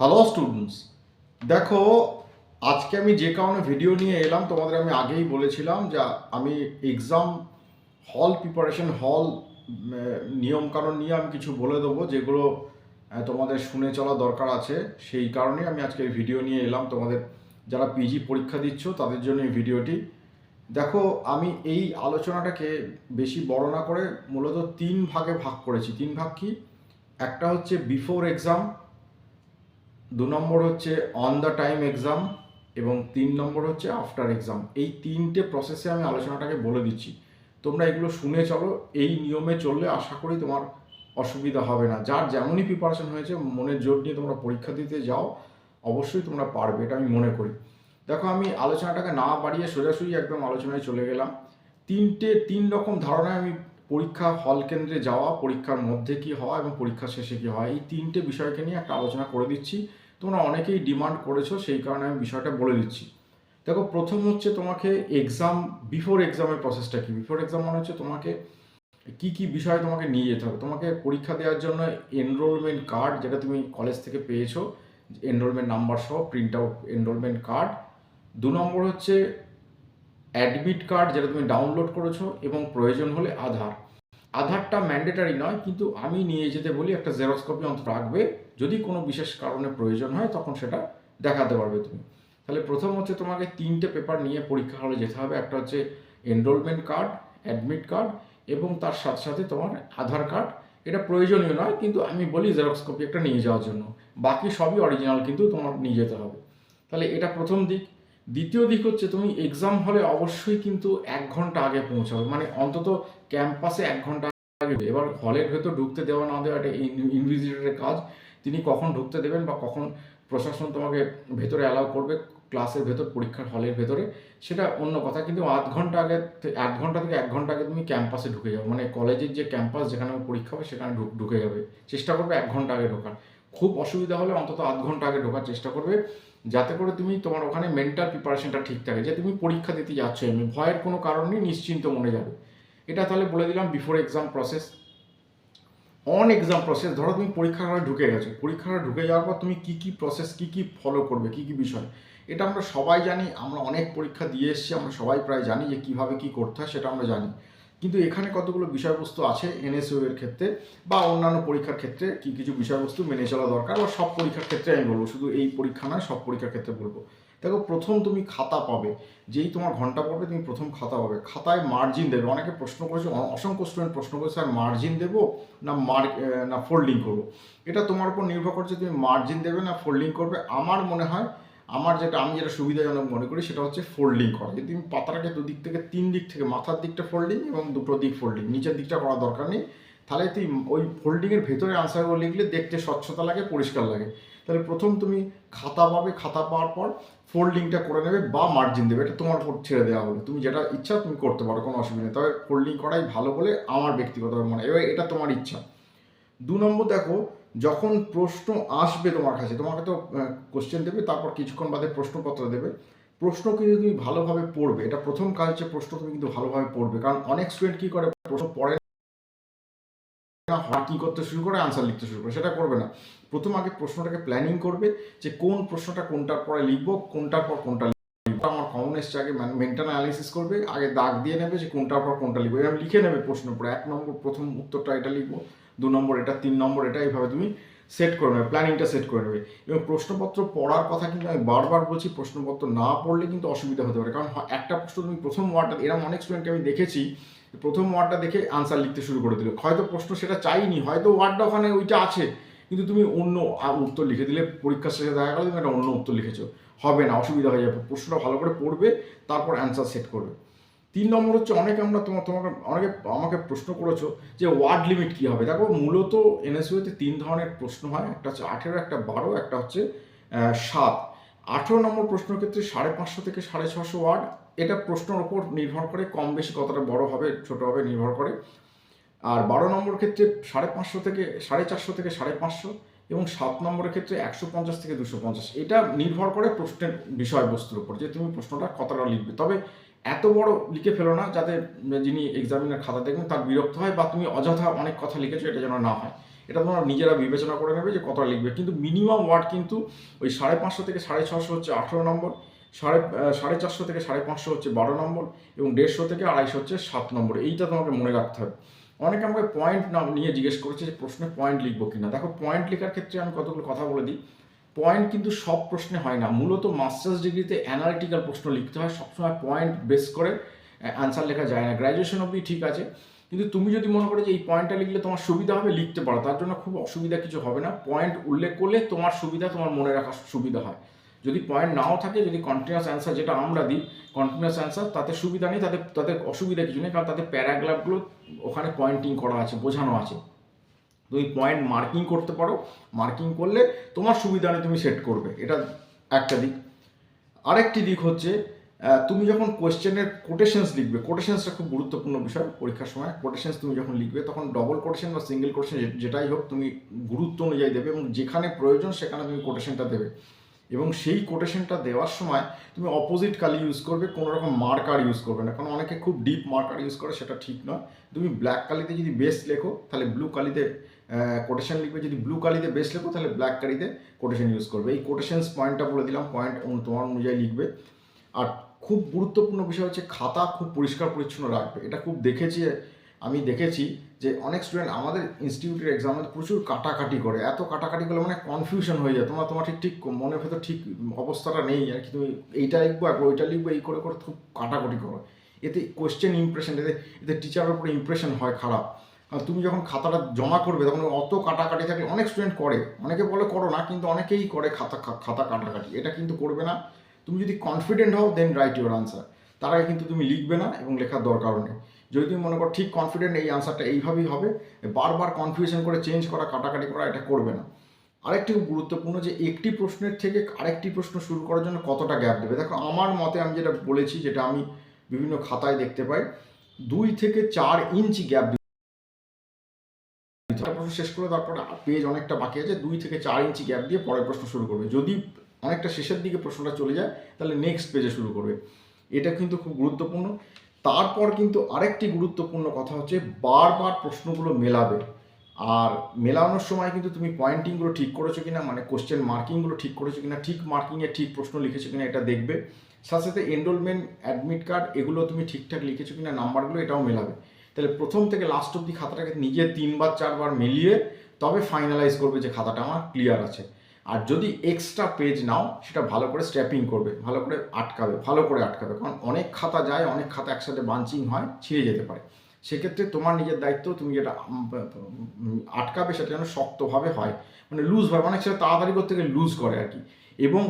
Hello students দেখো, আজকে আমি যে কারণে ভিডিও নিয়ে এলাম, তোমাদের আমি আগেই বলেছিলাম যে আমি এক্সাম হল প্রিপারেশন হল নিয়মকানুন নিয়ে আমি কিছু বলে দেবো, যেগুলো তোমাদের শুনে চলা দরকার আছে। সেই কারণে আমি আজকে ভিডিও নিয়ে এলাম। তোমাদের যারা পিজি পরীক্ষা দিচ্ছ, তাদের জন্য এই ভিডিওটি দেখো, আমি এই আলোচনাটাকে বেশি বড় না করে মূলত তিন ভাগে ভাগ করেছি। তিন ভাগ কি? একটা হচ্ছে বিফোর এক্সাম দু নম্বর হচ্ছে অন দ্য টাইম এক্সাম এবং তিন নম্বর হচ্ছে আফটার এক্সাম এই তিনটে প্রসেসে আমি আলোচনাটাকে বলে দিচ্ছি। তোমরা এগুলো শুনে চলো, এই নিয়মে চললে আশা করি তোমার অসুবিধা হবে না। যার যেমনই প্রিপারেশন হয়েছে, মনের জোর নিয়ে তোমরা পরীক্ষা দিতে যাও, অবশ্যই তোমরা পারবে, এটা আমি মনে করি। দেখো, আমি আলোচনাটাকে না বাড়িয়ে সোজাসুজি একদম আলোচনায় চলে গেলাম। তিনটে, তিন রকম ধারণায় আমি পরীক্ষা হল কেন্দ্রে যাওয়া, পরীক্ষার মধ্যে কি হওয়া এবং পরীক্ষা শেষে কি হয় এই তিনটে বিষয়কে নিয়ে একটা আলোচনা করে দিচ্ছি। তোমরা অনেকেই ডিমান্ড করেছ, সেই কারণে আমি বিষয়টা বলে দিচ্ছি। দেখো, প্রথম হচ্ছে তোমাকে এক্সাম বিফোর এক্সামের প্রসেসটা কি? বিফোর এক্সাম মানে হচ্ছে তোমাকে কি কি বিষয় তোমাকে নিয়ে যেতে হবে। তোমাকে পরীক্ষা দেওয়ার জন্য এনরোলমেন্ট কার্ড যেটা তুমি কলেজ থেকে পেয়েছ এনরোলমেন্ট নাম্বার সহ প্রিন্ট আউট এনরোলমেন্ট কার্ড দু নম্বর হচ্ছে অ্যাডমিট কার্ড যেটা তুমি ডাউনলোড করেছ এবং প্রয়োজন হলে আধার। আধারটা ম্যান্ডেটারি নয়, কিন্তু আমি নিয়ে যেতে বলি একটা জেরক্স কপি অন্তত রাখবে। যদি কোনো বিশেষ কারণে প্রয়োজন হয়, তখন সেটা দেখাতে পারবে তুমি। তাহলে প্রথম হচ্ছে তোমাকে তিনটে পেপার নিয়ে পরীক্ষা হলে যেতে হবে। একটা হচ্ছে এনরোলমেন্ট কার্ড অ্যাডমিট কার্ড এবং তার সাথে সাথে তোমার আধার কার্ড এটা প্রয়োজনীয় নয়, কিন্তু আমি বলি জেরক্স কপি একটা নিয়ে যাওয়ার জন্য। বাকি সবই অরিজিনাল কিন্তু তোমার নিয়ে যেতে হবে। তাহলে এটা প্রথম দিক। দ্বিতীয় দিক হচ্ছে তুমি এক্সাম হলে অবশ্যই কিন্তু এক ঘণ্টা আগে পৌঁছাবে। মানে অন্তত ক্যাম্পাসে এক ঘণ্টা আগে। এবার হলের ভেতর ঢুকতে দেওয়া না দেওয়া এটা ইনভিজিটরের কাজ। তিনি কখন ঢুকতে দেবেন বা কখন প্রশাসন তোমাকে ভেতরে অ্যালাউ করবে ক্লাসের ভেতর, পরীক্ষার হলের ভেতরে, সেটা অন্য কথা। কিন্তু আধ ঘণ্টা আগে, আধ ঘণ্টা থেকে এক ঘণ্টা আগে তুমি ক্যাম্পাসে ঢুকে যাবে। মানে কলেজের যে ক্যাম্পাস যেখানে পরীক্ষা হবে, সেখানে ঢুকে যাবে। চেষ্টা করবে এক ঘণ্টা আগে ঢোকার। খুব অসুবিধা হলে অন্তত আধ ঘণ্টা আগে ঢোকার চেষ্টা করবে। যাতে করে তুমি তোমার ওখানে মেন্টাল প্রিপারেশনটা ঠিক থাকে, যে তুমি পরীক্ষা দিতে যাচ্ছ, এমনি ভয়ের কোনো কারণ নেই, নিশ্চিন্ত মনে যাবে। এটা তাহলে বলে দিলাম before exam process on exam process ধরো তুমি পরীক্ষার হলে ঢুকে গেছো। পরীক্ষার ঢুকে যাওয়ার পর তুমি কী কী প্রসেস কী কী ফলো করবে, কী কী বিষয়? এটা আমরা সবাই জানি, আমরা অনেক পরীক্ষা দিয়ে এসেছি, আমরা সবাই প্রায় জানি যে কীভাবে কী করতে হয়, সেটা আমরা জানি। কিন্তু এখানে কতগুলো বিষয়বস্তু আছে এনএসইউ এর ক্ষেত্রে বা অন্যান্য পরীক্ষার ক্ষেত্রে কি কিছু বিষয়বস্তু মেনে চলা দরকার বা সব পরীক্ষার ক্ষেত্রে আমি বলব, শুধু এই পরীক্ষা নয়, সব পরীক্ষার ক্ষেত্রে বলব। দেখো, প্রথম তুমি খাতা পাবে, যেই তোমার ঘণ্টা পড়বে তুমি প্রথম খাতা পাবে। খাতায় মার্জিন দেবে। অনেকে প্রশ্ন করেছে অসংখ্য স্টুডেন্ট প্রশ্ন করেছে স্যার মার্জিন দেবো না মার্ক না ফোল্ডিং করব? এটা তোমার উপর নির্ভর করছে, তুমি মার্জিন দেবে না ফোল্ডিং করবে। আমার মনে হয় আমার যেটা, আমি যেটা সুবিধাজনক মনে করি সেটা হচ্ছে ফোল্ডিং করা। যদি তুমি পাতাটাকে দুদিক থেকে, তিন দিক থেকে, মাথার দিকটা ফোল্ডিং এবং দুটো দিক ফোল্ডিং নিচের দিকটা করা দরকার নেই। তাহলে তুই ওই ফোল্ডিংয়ের ভেতরে আনসারগুলো লিখলে দেখতে স্বচ্ছতা লাগে, পরিষ্কার লাগে। তাহলে প্রথম তুমি খাতা পাবে, খাতা পাওয়ার পর ফোল্ডিংটা করে নেবে বা মার্জিন দেবে, এটা তোমার উপর ছেড়ে দেওয়া হলো। তুমি যেটা ইচ্ছা তুমি করতে পারো, কোনো অসুবিধা নেই। তবে ফোল্ডিং করাই ভালো বলে আমার ব্যক্তিগতভাবে মনে হয়। এবার এটা তোমার ইচ্ছা। দু নম্বর দেখো যখন প্রশ্ন আসবে তোমার কাছে, তোমাকে তো কোশ্চেন দেবে, তারপর কিছুক্ষণ বাদে প্রশ্নপত্র দেবে। প্রশ্ন কিন্তু তুমি ভালোভাবে পড়বে। এটা প্রথম কাজ হচ্ছে প্রশ্ন তুমি কিন্তু ভালোভাবে পড়বে। কারণ অনেক স্টুডেন্ট কি করে, প্রশ্ন পড়ে হয় কি করতে শুরু করে আনসার লিখতে শুরু করে, সেটা করবে না। প্রথম আগে প্রশ্নটাকে প্ল্যানিং করবে যে কোন প্রশ্নটা কোনটার পরে লিখব, কোনটার পর কোনটা লিখব। আমার কমন এসছে আগে মেন্টাল অ্যানালিসিস করবে, আগে দাগ দিয়ে নেবে যে কোনটার পর কোনটা লিখব। এরকম লিখে নেবে প্রশ্ন পরে এক নম্বর, প্রথম উত্তরটা এটা লিখব। দু নম্বর এটা, তিন নম্বর এটা, এইভাবে তুমি সেট করে নেবে প্ল্যানিংটা সেট করে নেবে। এবং প্রশ্নপত্র পড়ার কথা কিন্তু আমি বারবার বলছি, প্রশ্নপত্র না পড়লে কিন্তু অসুবিধা হতে পারে। কারণ একটা প্রশ্ন তুমি প্রথম ওয়ার্ডটা এরকম অনেক স্টুডেন্টকে আমি দেখেছি, প্রথম ওয়ার্ডটা দেখে আনসার লিখতে শুরু করে দিল। হয়তো প্রশ্ন সেটা চাইনি, হয়তো ওয়ার্ডটা ওখানে ওইটা আছে, কিন্তু তুমি অন্য উত্তর লিখে দিলে, পরীক্ষার শেষে দেখা গেল তুমি একটা অন্য উত্তর লিখেছো। হবে না, অসুবিধা হয়ে যাবে। প্রশ্নটা ভালো করে পড়বে, তারপর অ্যান্সার সেট করবে। তিন নম্বর হচ্ছে অনেকে আমরা তোমার তোমাকে, অনেকে আমাকে প্রশ্ন করেছ যে ওয়ার্ড লিমিট কী হবে। দেখো, মূলত এনএসইউতে তিন ধরনের প্রশ্ন হয়। একটা হচ্ছে আঠেরো, একটা বারো, একটা হচ্ছে সাত। আঠেরো নম্বর প্রশ্নের ক্ষেত্রে সাড়ে পাঁচশো থেকে সাড়ে ছশো ওয়ার্ড। এটা প্রশ্নের ওপর নির্ভর করে কম বেশি কতটা বড় হবে, ছোট হবে, নির্ভর করে। আর বারো নম্বর ক্ষেত্রে সাড়ে পাঁচশো থেকে, সাড়ে চারশো থেকে সাড়ে পাঁচশো এবং সাত নম্বরের ক্ষেত্রে একশো পঞ্চাশ থেকে দুশো পঞ্চাশ। এটা নির্ভর করে প্রশ্নের বিষয়বস্তুর উপর যে তুমি প্রশ্নটা কতটা লিখবে। তবে এত বড় লিখে ফেলো না যাতে যিনি এক্সামিনার খাতা দেখবেন তার বিরক্ত হয় বা তুমি অযথা অনেক কথা লিখেছো এটা যেন না হয়। এটা তোমরা নিজেরা বিবেচনা করে নেবে যে কতটা লিখবে। কিন্তু মিনিমাম ওয়ার্ড কিন্তু ওই সাড়ে পাঁচশো থেকে সাড়ে ছশো হচ্ছে আঠেরো নম্বর, সাড়ে সাড়ে চারশো থেকে সাড়ে পাঁচশো হচ্ছে বারো নম্বর এবং দেড়শো থেকে আড়াইশো হচ্ছে সাত নম্বর। এইটা তোমাকে মনে রাখতে হবে। অনেকে আমাকে পয়েন্ট নাম নিয়ে জিজ্ঞেস করেছে যে প্রশ্নে পয়েন্ট লিখব কিনা। দেখো পয়েন্ট লেখার ক্ষেত্রে আমি কতগুলো কথা বলে দিই। পয়েন্ট কিন্তু সব প্রশ্নে হয় না। মূলত মাস্টার্স ডিগ্রিতে অ্যানালিটিক্যাল প্রশ্ন লিখতে হয়। সবসময় পয়েন্ট বেস করে অ্যান্সার লেখা যায় না। গ্র্যাজুয়েশন অবধি ঠিক আছে। কিন্তু তুমি যদি মনে করো যে এই পয়েন্টটা লিখলে তোমার সুবিধা হবে, লিখতে পারো। তার জন্য খুব অসুবিধা কিছু হবে না। পয়েন্ট উল্লেখ করলে তোমার সুবিধা, তোমার মনে রাখার সুবিধা হয়। যদি পয়েন্ট নাও থাকে, যদি কন্টিনিউয়াস অ্যান্সার যেটা আমরা দিই কন্টিনিউয়াস অ্যান্সার তাতে সুবিধা নেই। তাতে তাদের অসুবিধা কিছু নেই। কারণ তাদের প্যারাগ্রাফগুলো ওখানে পয়েন্টিং করা আছে, বোঝানো আছে। তুমি পয়েন্ট মার্কিং করতে পারো। মার্কিং করলে তোমার সুবিধা নেই, তুমি সেট করবে। এটা একটা দিক। আরেকটি দিক হচ্ছে তুমি যখন কোয়েশ্চেনের কোটেশনস লিখবে কোটেশনসটা খুব গুরুত্বপূর্ণ বিষয় পরীক্ষার সময়। কোটেশনস তুমি যখন লিখবে, তখন ডবল কোটেশন বা সিঙ্গেল কোটেশন যেটাই হোক, তুমি গুরুত্ব অনুযায়ী দেবে এবং যেখানে প্রয়োজন সেখানে তুমি কোটেশনটা দেবে। এবং সেই কোটেশনটা দেওয়ার সময় তুমি অপোজিট কালি ইউজ করবে, কোনো রকম মার্কার ইউজ করবে না। কারণ অনেকে খুব ডিপ মার্কার ইউজ করে, সেটা ঠিক নয়। তুমি ব্ল্যাক কালিতে যদি বেস্ট লেখো, তাহলে ব্লু কালিতে কোটেশন লিখবে, যদি ব্লু কালিতে বেস লেখো, তাহলে ব্ল্যাক কালিতে কোটেশন ইউজ করবে। এই কোটেশনস পয়েন্টটা বলে দিলাম পয়েন্ট তোমার অনুযায়ী লিখবে। আর খুব গুরুত্বপূর্ণ বিষয় হচ্ছে, খাতা খুব পরিষ্কার পরিচ্ছন্ন রাখবে। এটা খুব দেখেছি, আমি দেখেছি যে অনেক স্টুডেন্ট আমাদের ইনস্টিটিউটের এক্সামে প্রচুর কাটাকাটি করে। এত কাটাকাটি করলে মানে কনফিউশন হয়ে যায়। তোমার তোমার ঠিক ঠিক মনের ভেতর ঠিক অবস্থাটা নেই। আর কি তুমি এইটা লিখব একবার ওইটা লিখব, এই করে করে খুব কাটাকাটি করো। এতে কোয়েশ্চেন ইমপ্রেশন এতে এতে টিচারের উপরে ইমপ্রেশন হয় খারাপ। তুমি যখন খাতাটা জমা করবে, তখন অত কাটাকাটি থাকলে অনেক স্টুডেন্ট করে। অনেকে বলে করো না, কিন্তু অনেকেই করে খাতা খাতা কাটাকাটি। এটা কিন্তু করবে না। তুমি যদি কনফিডেন্ট হও দেন রাইট ইউর আনসার তার আগে কিন্তু তুমি লিখবে না এবং লেখার দরকারও নেই। যদি তুমি মনে করো, ঠিক কনফিডেন্ট এই আনসারটা এইভাবেই হবে, বারবার কনফিউশন করে চেঞ্জ করা, কাটাকাটি করা, এটা করবে না। আরেকটি গুরুত্বপূর্ণ যে, একটি প্রশ্নের থেকে আরেকটি প্রশ্ন শুরু করার জন্য কতটা গ্যাপ দেবে? দেখো, আমার মতে আমি যেটা বলেছি, যেটা আমি বিভিন্ন খাতায় দেখতে পাই, দুই থেকে চার ইঞ্চি গ্যাপ প্রশ্ন শেষ করে তারপরে পেজ অনেকটা বাকি আছে, দুই থেকে চার ইঞ্চি গ্যাপ দিয়ে পরের প্রশ্ন শুরু করবে। যদি অনেকটা শেষের দিকে প্রশ্নটা চলে যায়, তাহলে নেক্সট পেজে শুরু করবে। এটা কিন্তু খুব গুরুত্বপূর্ণ। তারপর কিন্তু আরেকটি গুরুত্বপূর্ণ কথা হচ্ছে, বারবার প্রশ্নগুলো মেলাবে। আর মেলানোর সময় কিন্তু তুমি পয়েন্টিংগুলো ঠিক করেছ কিনা মানে কোশ্চেন মার্কিংগুলো ঠিক করেছ কিনা, ঠিক মার্কিংয়ে ঠিক প্রশ্ন লিখেছো কিনা এটা দেখবে। সাথে সাথে এনরোলমেন্ট অ্যাডমিট কার্ড এগুলো তুমি ঠিকঠাক লিখেছো কিনা নাম্বারগুলো এটাও মেলাবে। তাহলে প্রথম থেকে লাস্ট অব্দি খাতাটাকে নিজে তিনবার, চারবার মিলিয়ে তবে ফাইনালাইজ করবে যে খাতাটা আমার ক্লিয়ার আছে। আর যদি এক্সট্রা পেজ নাও, সেটা ভালো করে স্ট্যাপিং করবে, ভালো করে আটকাবে, ভালো করে আটকাবে। কারণ অনেক খাতা যায়, অনেক খাতা একসাথে বাঞ্চিং হয়, ছিঁড়ে যেতে পারে। সেক্ষেত্রে তোমার নিজের দায়িত্ব, তুমি যেটা আটকাবে সেটা যেন শক্তভাবে হয়। মানে লুজ হয় অনেক সেটা তাড়াতাড়ি করতে গেলে লুজ করে আর কি। এবং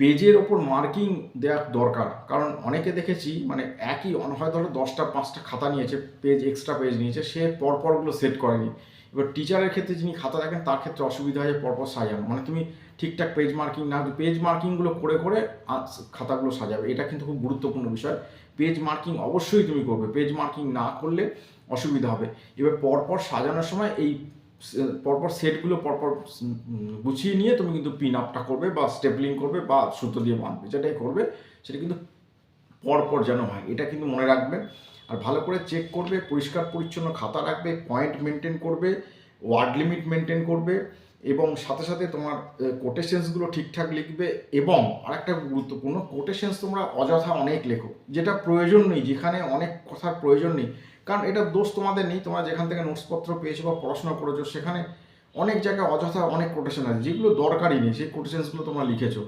পেজের ওপর মার্কিং দেওয়ার দরকার। কারণ অনেকে দেখেছি মানে একই হয় ধরো দশটা, পাঁচটা খাতা নিয়েছে, পেজ এক্সট্রা পেজ নিয়েছে, সে পরপরগুলো সেট করেনি। এবার টিচারের ক্ষেত্রে যিনি খাতা দেখেন, তার ক্ষেত্রে অসুবিধা হয় পরপর সাজানো। মানে তুমি ঠিকঠাক পেজ মার্কিং না পেজ মার্কিংগুলো করে করে খাতাগুলো সাজাবে। এটা কিন্তু খুব গুরুত্বপূর্ণ বিষয়। পেজ মার্কিং অবশ্যই তুমি করবে। পেজ মার্কিং না করলে অসুবিধা হবে। এবার পরপর সাজানোর সময় এই পরপর সেটগুলো পরপর গুছিয়ে নিয়ে তুমি কিন্তু পিন আপটা করবে বা স্টেপলিং করবে বা সুতো দিয়ে বাঁধবে। যেটাই করবে, সেটা কিন্তু পরপর যেন হয়। এটা কিন্তু মনে রাখবে। আর ভালো করে চেক করবে, পরিষ্কার পরিচ্ছন্ন খাতা রাখবে পয়েন্ট মেনটেন করবে ওয়ার্ড লিমিট মেনটেন করবে এবং সাথে সাথে তোমার কোটেশনসগুলো ঠিকঠাক লিখবে এবং আরেকটা গুরুত্বপূর্ণ কোটেশনস তোমরা অযথা অনেক লেখো। যেটা প্রয়োজন নেই, যেখানে অনেক কথার প্রয়োজন নেই কারণ এটা দোষ তোমাদের নেই, তোমরা যেখান থেকে নোটসপত্র পেয়েছ বা পড়াশোনা করেছ, সেখানে অনেক জায়গায় অযথা অনেক কোটেশন আছে। যেগুলো দরকারই নেই, সেই কোটেশনসগুলো তোমরা লিখেছো।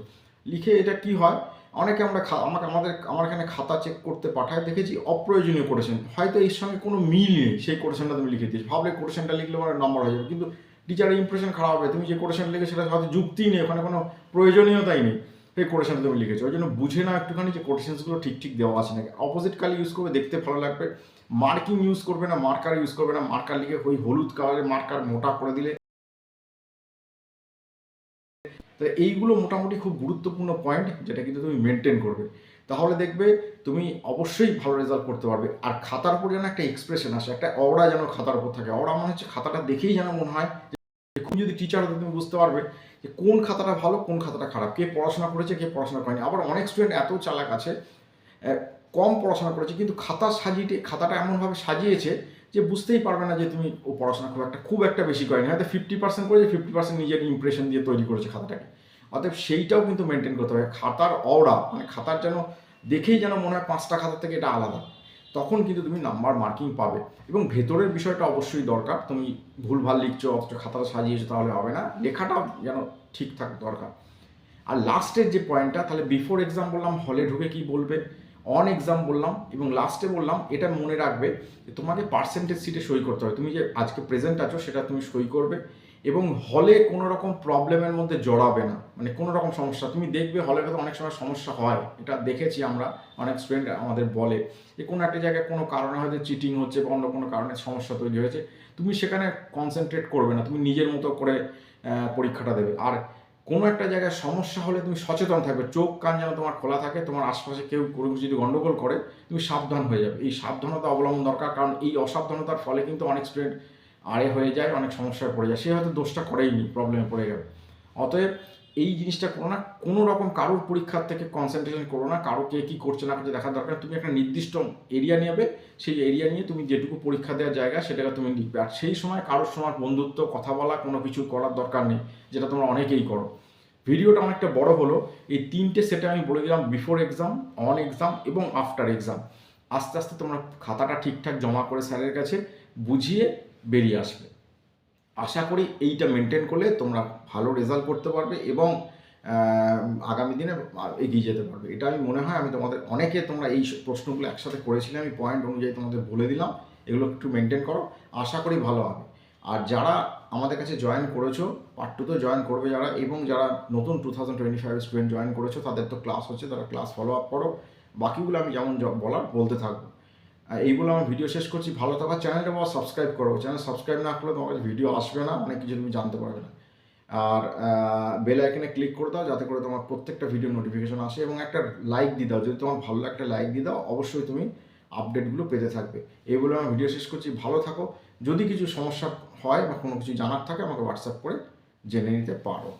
লিখে এটা কি হয়? অনেকে আমরা আমাকে আমাদের আমার এখানে খাতা চেক করতে পাঠায়, দেখেছি অপ্রয়োজনীয় কোটেশন হয়তো এর সঙ্গে কোনো মিল নেই, সেই কোটেশনটা তুমি লিখে দিয়েছ। ভাবলে কোটেশনটা লিখলে আমার নম্বর হয়ে যাবে। কিন্তু টিচারের ইমপ্রেশন খারাপ হবে। তুমি যে কোটেশন লিখে সেটা হয়তো যুক্তিই নেই, ওখানে কোনো প্রয়োজনীয়তাই নেই। সেই কোটেশনটা তুমি লিখেছো। ওই জন্য বুঝে না একটুখানি যে কোটেশনসগুলো ঠিক ঠিক দেওয়া আছে নাকি। অপোজিট কালি ইউজ করবে, দেখতে ভালো লাগবে। মার্কিং ইউজ করবে না, মার্কার ইউজ করবে না, মার্কার লিখে ওই হলুদ কালারের মার্কার মোটা করে দিলে। তো এইগুলো মোটামুটি খুব গুরুত্বপূর্ণ পয়েন্ট যেটা কিন্তু তুমি মেনটেন করবে। তাহলে দেখবে তুমি অবশ্যই ভালো রেজাল্ট করতে পারবে। আর খাতার উপর যেন একটা এক্সপ্রেশন আসে, একটা অওড়া যেন খাতার উপর থাকে। অওড়া মনে হচ্ছে খাতাটা দেখেই যেন মনে হয় তুমি যদি টিচার হতে তুমি বুঝতে পারবে যে কোন খাতাটা ভালো, কোন খাতাটা খারাপ। কে পড়াশোনা করেছে, কে পড়াশোনা করেনি। আবার অনেক স্টুডেন্ট এত চালাক আছে কম পড়াশোনা করেছে, কিন্তু খাতা সাজিয়ে, খাতাটা এমনভাবে সাজিয়েছে যে বুঝতেই পারবে না যে তুমি ও পড়াশোনা খুব একটা খুব একটা বেশি করেনি। হয়তো ফিফটি পার্সেন্ট করেছে ফিফটি পার্সেন্ট নিজের ইমপ্রেশন দিয়ে তৈরি করেছে খাতাটাকে। অতএব সেইটাও কিন্তু মেনটেন করতে হবে। খাতার অওরা মানে খাতার যেন, দেখেই যেন মনে হয় পাঁচটা খাতার থেকে এটা আলাদা। তখন কিন্তু তুমি নাম্বার মার্কিং পাবে। এবং ভেতরের বিষয়টা অবশ্যই দরকার। তুমি ভুলভাল লিখছো, অথচ খাতাটা সাজিয়েছো, তাহলে হবে না। লেখাটা যেন ঠিকঠাক দরকার। আর লাস্টের যে পয়েন্টটা তাহলে বিফোর এক্সাম বললাম হলে ঢুকে কি বলবে? অন এক্সাম বললাম এবং লাস্টে বললাম, এটা মনে রাখবে যে তোমাকে পার্সেন্টেজ সিটে সই করতে হবে। তুমি যে আজকে প্রেজেন্ট আছো, সেটা তুমি সই করবে এবং হলে কোনো রকম প্রবলেমের মধ্যে জড়াবে না। মানে কোনো রকম সমস্যা। তুমি দেখবে হলের ভেতর অনেক সময় সমস্যা হয়। এটা দেখেছি আমরা, অনেক স্টুডেন্ট আমাদের বলে যে কোনো একটা জায়গায় কোনো কারণে হয়তো চিটিং হচ্ছে বা অন্য কোনো কারণে সমস্যা তৈরি হয়েছে। তুমি সেখানে কনসেন্ট্রেট করবে না। তুমি নিজের মতো করে পরীক্ষাটা দেবে। আর কোনো একটা জায়গায় সমস্যা হলে তুমি সচেতন থাকবে। চোখ, কান যেন তোমার খোলা থাকে, তোমার আশপাশে কেউ কোনো কিছু যদি গণ্ডগোল করে, তুমি সাবধান হয়ে যাবে। এই সাবধানতা অবলম্বন দরকার, কারণ এই অসাবধানতার ফলে কিন্তু অনেক স্টুডেন্ট আড়ে হয়ে যায়, অনেক সমস্যায় পড়ে যায়। সে হয়তো দোষটা করেইনি প্রবলেমে পড়ে যাবে অতএব এই জিনিসটা করো না, কোনো রকম কারোর পরীক্ষার থেকে কনসেন্ট্রেশন করো না, কারও কে কী করছে না করছে দেখার দরকার তুমি একটা নির্দিষ্ট এরিয়া নেবে, সেই এরিয়া নিয়ে তুমি যেটুকু পরীক্ষা দেওয়ার জায়গা সেটাকে তুমি লিখবে। আর সেই সময় কারোর সময় বন্ধুত্ব, কথা বলা, কোনো কিছু করার দরকার নেই, যেটা তোমরা অনেকেই করো। ভিডিওটা অনেকটা বড় হলো, এই তিনটে সেটে আমি বলে দিলাম বিফোর এক্সাম অন এক্সাম এবং আফটার এক্সাম আস্তে আস্তে তোমরা খাতাটা ঠিকঠাক জমা করে স্যারের কাছে বুঝিয়ে বেরিয়ে আসবে। আশা করি এইটা মেনটেন করলে তোমরা ভালো রেজাল্ট করতে পারবে এবং আগামী দিনে এগিয়ে যেতে পারবে। এটা আমি মনে হয় আমি তোমাদের অনেকে তোমরা এই প্রশ্নগুলো একসাথে করেছিলে, আমি পয়েন্ট অনুযায়ী তোমাদের বলে দিলাম। এগুলো একটু মেনটেন করো, আশা করি ভালো হবে। আর যারা আমাদের কাছে জয়েন করেছ পার্ট টুতে জয়েন করবে যারা এবং যারা নতুন two thousand twenty five student join করেছ, তাদের তো ক্লাস হচ্ছে, তারা ক্লাস ফলো আপ করো। বাকিগুলো আমি যেমন বলার, বলতে থাকব। আর এইগুলো আমার ভিডিও শেষ করছি। ভালো থাকার চ্যানেলটা বাবা সাবস্ক্রাইব করো। চ্যানেল সাবস্ক্রাইব না করলে তোমার কাছে ভিডিও আসবে না, অনেক কিছু তুমি জানতে পারবে না। আর বেল আইকনে ক্লিক করে দাও, যাতে করে তোমার প্রত্যেকটা ভিডিও নোটিফিকেশন আসে এবং একটা লাইক দিয়ে দাও। যদি তোমার ভালো একটা লাইক দিয়ে দাও, অবশ্যই তুমি আপডেটগুলো পেতে থাকবে। এইগুলো আমার ভিডিও শেষ করছি। ভালো থাকো। যদি কিছু সমস্যা হয় বা কোনো কিছু জানার থাকে, আমাকে হোয়াটসঅ্যাপ করে জেনে নিতে পারো।